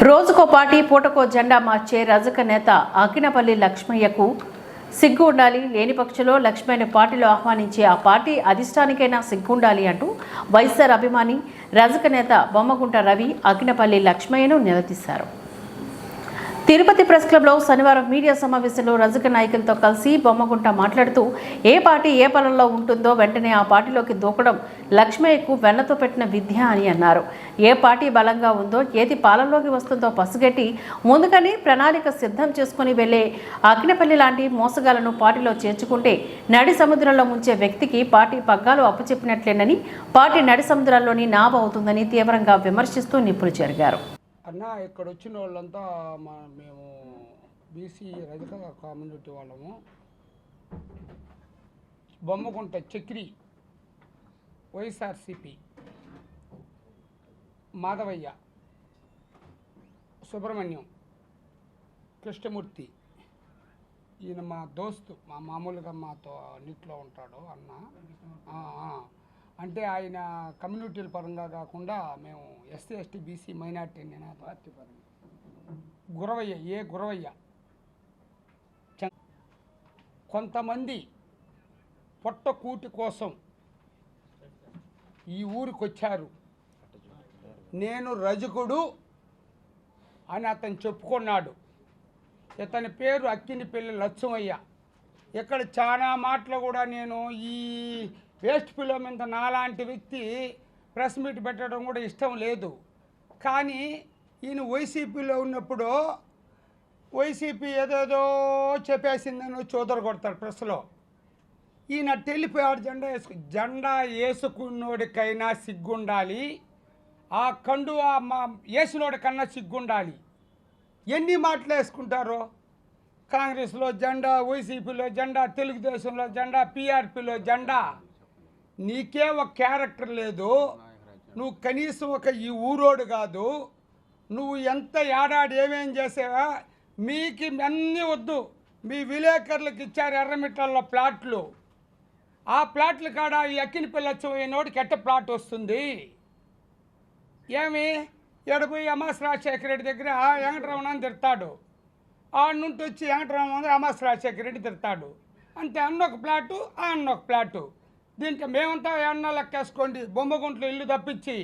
రోజుకో పార్టీ పూటకో జెండా మార్చే రజక నేత అకినపల్లి లక్ష్మయ్యకు సిగ్గు ఉండాలి లేని పక్షంలో లక్ష్మయ్యను పార్టీలో ఆహ్వానించే ఆ పార్టీ అధిష్టానికైనా సిగ్గు ఉండాలి అంటూ వైఎస్ఆర్ అభిమాని రజక నేత బొమ్మగుంట రవి అకినపల్లి లక్ష్మయ్యను నిలదీశారు. తిరుపతి ప్రెస్ క్లబ్లో శనివారం మీడియా సమావేశంలో రజక నాయకులతో కలిసి బొమ్మగుంట మాట్లాడుతూ ఏ పార్టీ ఏ పనుల్లో ఉంటుందో వెంటనే ఆ పార్టీలోకి దూకడం లక్ష్మయ్యకు వెన్నతో పెట్టిన విద్య అని అన్నారు. ఏ పార్టీ బలంగా ఉందో ఏది పాలనలోకి వస్తుందో పసుగట్టి ముందుగానే ప్రణాళిక సిద్ధం చేసుకుని వెళ్ళే అగ్నిపల్లి లాంటి మోసగాలను పార్టీలో చేర్చుకుంటే నడి సముద్రంలో ముంచే వ్యక్తికి పార్టీ పగ్గాలు అప్పచెప్పినట్లేనని పార్టీ నడి సముద్రాల్లోని నావ అవుతుందని తీవ్రంగా విమర్శిస్తూ నిప్పులు జరిగారు అన్న ఇక్కడ వచ్చిన వాళ్ళంతా మా మేము బీసీ రజక కమ్యూనిటీ వాళ్ళము. బొమ్మగుంట చక్రి వైఎస్ఆర్సిపి మాధవయ్య సుబ్రహ్మణ్యం కృష్ణమూర్తి. ఈయన మా దోస్తు మా మామూలుగా మాతో నీటిలో ఉంటాడు అన్న. అంటే ఆయన కమ్యూనిటీల పరంగా కాకుండా మేము ఎస్సీ ఎస్టీ బీసీ మైనార్టీ నేను పార్టీ పరంగా. గురవయ్య ఏ గురవయ్య? చ- కొంతమంది పొట్ట కూటి కోసం ఈ ఊరికి వచ్చారు నేను రజకుడు అని అతను చెప్పుకున్నాడు. ఇతని పేరు అక్కినిపల్లి లచ్చమయ్య. ఇక్కడ చాలా మాటలు కూడా నేను ఈ వేస్ట్ పిలో మీద నాలాంటి వ్యక్తి ప్రెస్ మీట్ పెట్టడం కూడా ఇష్టం లేదు. కానీ ఈయన వైసీపీలో ఉన్నప్పుడు వైసీపీ ఏదేదో చెప్పేసిందని చోదరు కొడతారు ప్రెస్లో. ఈయన తెలిపాడు జెండా వేసుకు జెండా వేసుకున్నోడికైనా సిగ్గుండాలి. ఆ కండు ఆ మా వేసినోడికన్నా సిగ్గుండాలి. ఎన్ని మాటలు వేసుకుంటారు? కాంగ్రెస్లో జెండా వైసీపీలో జెండా తెలుగుదేశంలో జెండా పీఆర్పీలో జెండా. నీకే ఒక క్యారెక్టర్ లేదు. నువ్వు కనీసం ఒక ఈ ఊరోడు కాదు. నువ్వు ఎంత ఏడాది ఏమేం చేసావా? మీకు అన్నీ వద్దు. మీ విలేకరులకు ఇచ్చారు ఎర్రమిట్టల్లో ప్లాట్లు. ఆ ప్లాట్ల కాడ ఈ అక్కిన పిల్లచ్చు నోటికి ఎట్ట ప్లాట్ వస్తుంది? ఏమి? ఎడపోయి అమాస్ రాజశేఖర రెడ్డి దగ్గర వెంకటరమణ తిడతాడు. ఆ నుండి వచ్చి వెంకటరమణ అమాస్ రాజశేఖర రెడ్డి తిడతాడు. అంటే అన్న ఒక ప్లాటు ఆ అన్న ఒక ప్లాటు. దీంట్లో మేమంతా ఎన్న లెక్కేసుకోండి. బొమ్మగుంట్లో ఇల్లు తప్పించి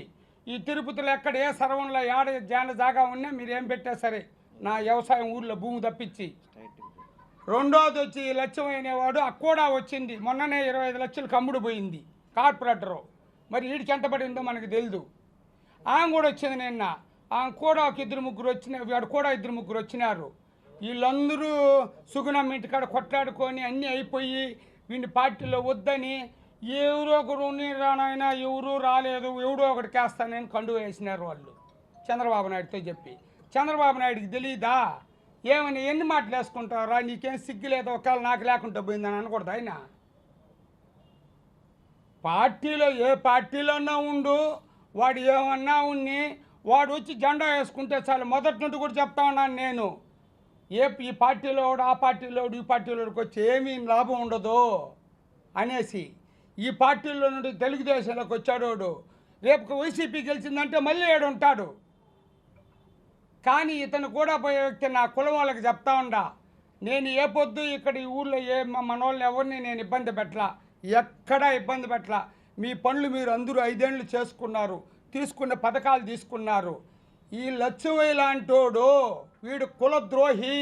ఈ తిరుపతిలో ఎక్కడ ఏ సర్వంలో ఏడ జాన జాగా ఉన్నా మీరు ఏం పెట్టా సరే నా వ్యవసాయం ఊర్లో భూమి తప్పించి. రెండోది వచ్చి ఈ లక్ష్యం అనేవాడు ఆ కూడా వచ్చింది. మొన్ననే ఇరవై ఐదు లక్షలు కమ్ముడు పోయింది కార్పొరేటరు. మరి వీడికి ఎంత పడిందో మనకు తెలియదు ఆమె కూడా వచ్చింది నిన్న. ఆమె కూడా ఒక ఇద్దరు ముగ్గురు వచ్చిన వాడు కూడా ఇద్దరు ముగ్గురు వచ్చినారు. వీళ్ళందరూ సుగుణం ఇంటికాడ కొట్లాడుకొని అన్నీ అయిపోయి వీడిని పార్టీలో వద్దని ఎవరో ఒకరు రానైనా ఎవరు రాలేదు ఎవడో ఒకటి కేస్తానని కండు వేసినారు వాళ్ళు. చంద్రబాబు నాయుడుతో చెప్పి. చంద్రబాబు నాయుడికి తెలియదా ఏమని ఎన్ని మాటలు వేసుకుంటారా నీకేం సిగ్గు లేదు ఒకవేళ నాకు లేకుండా పోయిందని అనకూడదు ఆయన? పార్టీలో ఏ పార్టీలోన్నా ఉండు వాడు ఏమన్నా ఉన్ని వాడు వచ్చి జెండా వేసుకుంటే చాలు. మొదటి నుండి కూడా చెప్తా ఉన్నాను నేను. ఏ ఈ పార్టీలో ఆ పార్టీలో ఈ పార్టీలోకి వచ్చి ఏమీ లాభం ఉండదు అనేసి. ఈ పార్టీలో నుండి తెలుగుదేశంలోకి వచ్చాడు రేపు వైసీపీ గెలిచిందంటే మళ్ళీ ఏడు ఉంటాడు. కానీ ఇతను కూడా పోయే వ్యక్తి నా కులం వాళ్ళకి చెప్తా ఉండా. నేను ఏ పొద్దు ఇక్కడ ఈ ఊళ్ళో ఏ మనోళ్ళని ఎవరిని నేను ఇబ్బంది పెట్టలా. ఎక్కడా ఇబ్బంది పెట్టలా. మీ పనులు మీరు అందరూ ఐదేళ్ళు చేసుకున్నారు. తీసుకున్న పథకాలు తీసుకున్నారు. ఈ లక్ష్మయ్య లాంటోడు వీడు కులద్రోహి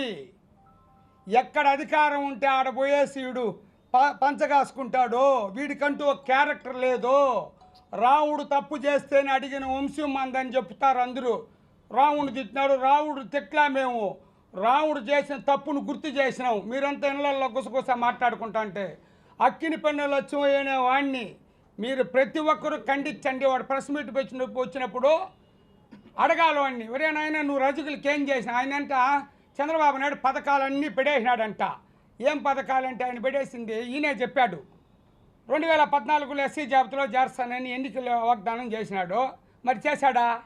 ఎక్కడ అధికారం ఉంటే ఆడ పోయేసి వీడు పంచగాసుకుంటాడో వీడికంటూ ఒక క్యారెక్టర్ లేదు రావుడు తప్పు చేస్తేనే అడిగిన వంశం మందని చెప్తారు అందరూ. రావుడు తిట్టినాడు రావుడు తిట్లా మేము. రావుడు చేసిన తప్పును గుర్తు చేసినాం. మీరంతా ఇళ్ళలో గుసగుస మాట్లాడుకుంటా అంటే అక్కిని పన్నులు వచ్చే వాడిని మీరు ప్రతి ఒక్కరూ ఖండించండి. వాడు ప్రెస్ మీట్ వచ్చినప్పుడు వచ్చినప్పుడు అడగాలి వాడిని ఒరే నాయన నువ్వు రజకులకి ఏం చేసిన ఆయన అంట చంద్రబాబు నాయుడు పథకాలన్నీ పెడేసినాడంట. ఏం పథకాలంటే ఆయన పెడేసింది ఈయనే చెప్పాడు. రెండు వేల పద్నాలుగులో ఎస్సీ జాబితాలో చేస్తానని ఎన్నికల వాగ్దానం చేసినాడు. మరి చేశాడా?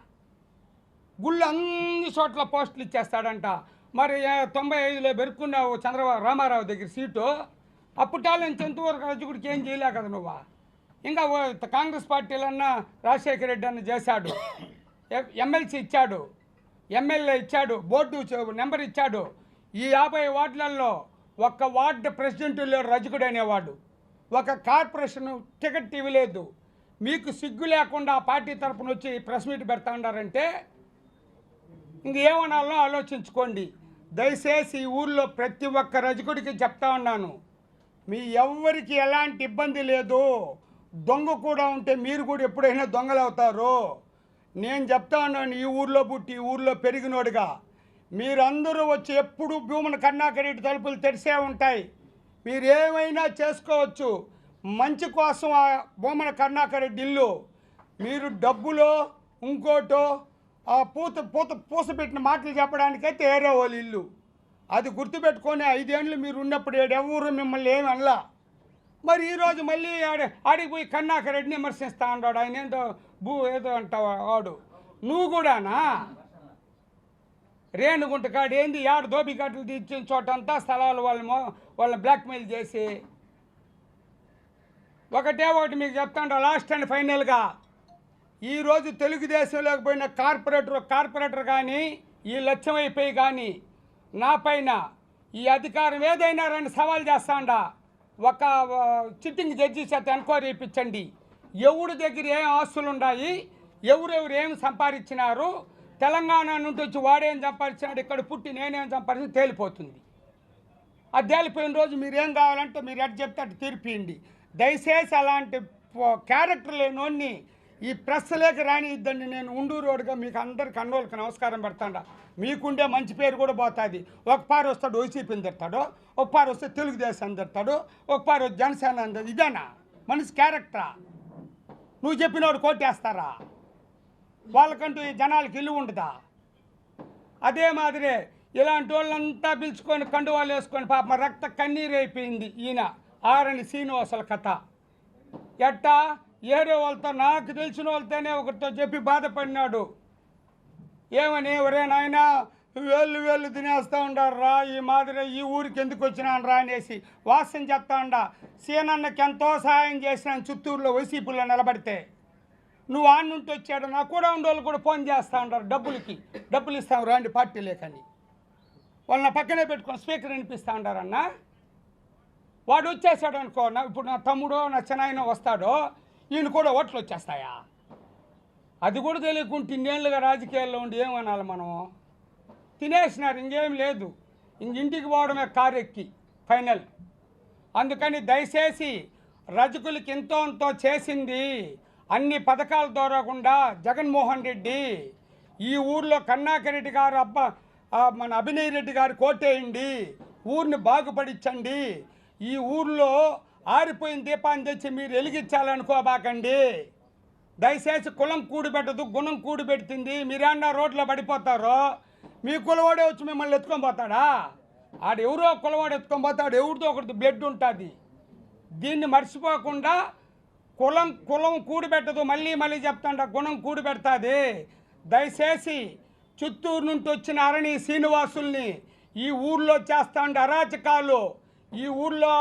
గుళ్ళు అన్ని చోట్ల పోస్టులు ఇచ్చేస్తాడంట. మరి తొంభై ఐదులో పెరుక్కున్నావు చంద్రబాబు రామారావు దగ్గర సీటు. అప్పుటాల నుంచి ఎంతవరకు రజకుడికి ఏం చేయలే కదా నువ్వు. ఇంకా ఓ- కాంగ్రెస్ పార్టీలన్నా రాజశేఖర రెడ్డి అన్న చేశాడు. ఎమ్మెల్సీ ఇచ్చాడు. ఎమ్మెల్యే ఇచ్చాడు. బోర్డు నెంబర్ ఇచ్చాడు. ఈ యాభై వార్డులలో ఒక్క వార్డు ప్రెసిడెంట్ లేడు రజకుడు అనేవాడు. ఒక కార్పొరేషన్ టికెట్ ఇవ్వలేదు మీకు సిగ్గు లేకుండా ఆ పార్టీ తరపున వచ్చి ప్రెస్ మీట్ పెడతా ఉన్నారంటే ఇంకేమనాలో ఆలోచించుకోండి. దయచేసి ఈ ఊర్లో ప్రతి ఒక్క రజకుడికి చెప్తా ఉన్నాను. మీ ఎవ్వరికి ఎలాంటి ఇబ్బంది లేదు. దొంగ కూడా ఉంటే మీరు కూడా ఎప్పుడైనా దొంగలు అవుతారు నేను చెప్తా ఉన్నాను ఈ ఊర్లో పుట్టి ఈ ఊర్లో పెరిగినోడుగా. మీరందరూ వచ్చి ఎప్పుడు భూముల కన్నాకరెడ్డి తలుపులు తెరిసే ఉంటాయి. మీరు ఏమైనా చేసుకోవచ్చు. మంచి కోసం ఆ భూమన కరుణాకరెడ్డి ఇల్లు మీరు డబ్బులో ఇంకోటో ఆ పూత పూత పూసపెట్టిన మాటలు చెప్పడానికైతే ఏరే వాళ్ళ ఇల్లు. అది గుర్తుపెట్టుకొని ఐదేళ్ళు మీరు ఉన్నప్పుడు ఎవరు మిమ్మల్ని ఏమి అనలా. మరి ఈరోజు మళ్ళీ ఆడ ఆడికి పోయి కన్నాకరెడ్డిని విమర్శిస్తా అన్నాడు ఆయన ఏందో భూ ఏదో అంటావా వాడు. నువ్వు కూడానా? రేణుగుంట కాడు ఏంది? యాడ దోబిఘాట్లు తీర్చిన చోటంతా స్థలాలు వాళ్ళ వాళ్ళని బ్లాక్మెయిల్ చేసి. ఒకటే ఒకటి మీకు చెప్తాను లాస్ట్ అండ్ ఫైనల్గా ఈరోజు తెలుగుదేశంలోకి పోయిన కార్పొరేటర్ కార్పొరేటర్ కానీ ఈ లక్ష్యం అయిపోయి కానీ నా పైన ఈ అధికారం ఏదైనా రెండు సవాల్ చేస్తాండా. ఒక చిట్టింగ్ జడ్జి చేత ఎంక్వైరీ ఇప్పించండి. ఎవరి దగ్గర ఏం ఆస్తులు ఉన్నాయి ఎవరెవరు ఏం సంపాదించినారు తెలంగాణ నుండి వచ్చి వాడేం సంపాదించినాడు ఇక్కడ పుట్టి నేనేం సంపాదించి తేలిపోతుంది. అది తేలిపోయిన రోజు మీరేం కావాలంటే మీరు ఎట్ చెప్తే అటు తీర్పియండి. దయచేసి అలాంటి క్యారెక్టర్ లేనోడిని ఈ ప్రెస్లోకి రానిద్దండి నేను ఉండూరు రోడ్డుగా మీకు అందరికి అన్నోళ్ళకి నమస్కారం పెడతాడా. మీకుండే మంచి పేరు కూడా పోతుంది. ఒక పారు వస్తాడు వైసీపీని తిడతాడు ఒక పారు వస్తే తెలుగుదేశం తిడతాడు ఒక పారు వచ్చి జనసేన అంటాడు ఇదేనా? మనిషి క్యారెక్టరా? నువ్వు చెప్పినోడు కోటేస్తారా? వాళ్ళకంటూ ఈ జనాలకి ఇల్లు ఉండదా అదే మాదిరే ఇలాంటి వాళ్ళంతా పిలుచుకొని కండువాలు వేసుకొని పాప రక్త కన్నీరు అయిపోయింది ఈయన ఆరని శ్రీనివాసుల కథ. ఎట్టా? ఏరే వాళ్ళతో నాకు తెలిసిన వాళ్ళతోనే ఒకరితో చెప్పి బాధపడినాడు. ఏమని? ఒరే నాయన వేళ్ళు వేళ్ళు తినేస్తూ ఉండారు రా ఈ మాదిరి ఈ ఊరికి ఎందుకు వచ్చినాను రా అనేసి వాసన చెప్తా ఉండ. సీనన్నకి ఎంతో సహాయం చేసినాను చిత్తూరులో వైసీపీలో నిలబడితే. నువ్వు ఆడ నుండి వచ్చాడు నా కూడా ఉండేవాళ్ళు కూడా ఫోన్ చేస్తూ ఉంటారు డబ్బులకి. డబ్బులు ఇస్తాం రాండి పార్టీ లేకని. వాళ్ళు నా పక్కనే పెట్టుకొని స్పీకర్ వినిపిస్తూ ఉంటారన్న వాడు వచ్చేసాడు అనుకో నా ఇప్పుడు నా తమ్ముడో నా చిన్నాయన వస్తాడో ఈయన కూడా ఓట్లు వచ్చేస్తాయా? అది కూడా తెలియకుండా ఇన్నేళ్ళుగా రాజకీయాల్లో ఉండి ఏమనాలి మనం? తినేసినారు ఇంకేం లేదు. ఇంక ఇంటికి పోవడమే కారు ఎక్కి ఫైనల్. అందుకని దయచేసి రజకులకి ఎంతో ఎంతో చేసింది అన్ని పథకాల ద్వారా జగన్మోహన్ రెడ్డి ఈ ఊర్లో కన్నాకరెడ్డి గారు అబ్బ మన అభినయ్ రెడ్డి గారు కోటేయండి ఊరిని బాగుపడించండి ఈ ఊర్లో ఆరిపోయిన దీపాన్ని తెచ్చి మీరు వెలిగించాలనుకోబాకండి. దయచేసి కులం కూడిపెట్టదు గుణం కూడిపెడుతుంది మీరేమన్నా రోడ్లో పడిపోతారో మీ కులవాడే వచ్చి మిమ్మల్ని ఎత్తుకొని పోతాడా? ఆడెవరో కులవాడు ఎత్తుకొని పోతాడు ఎవరితో ఒకటి బ్లడ్ ఉంటుంది. దీన్ని మర్చిపోకుండా కులం కులం కూడిపెట్టదు మళ్ళీ మళ్ళీ చెప్తాండ గుణం కూడిపెడతాది. దయచేసి చిత్తూరు నుండి వచ్చిన అరణి శ్రీనివాసుల్ని ఈ ఊర్లో చేస్తాండ అరాచకాలు ఈ ఊర్లో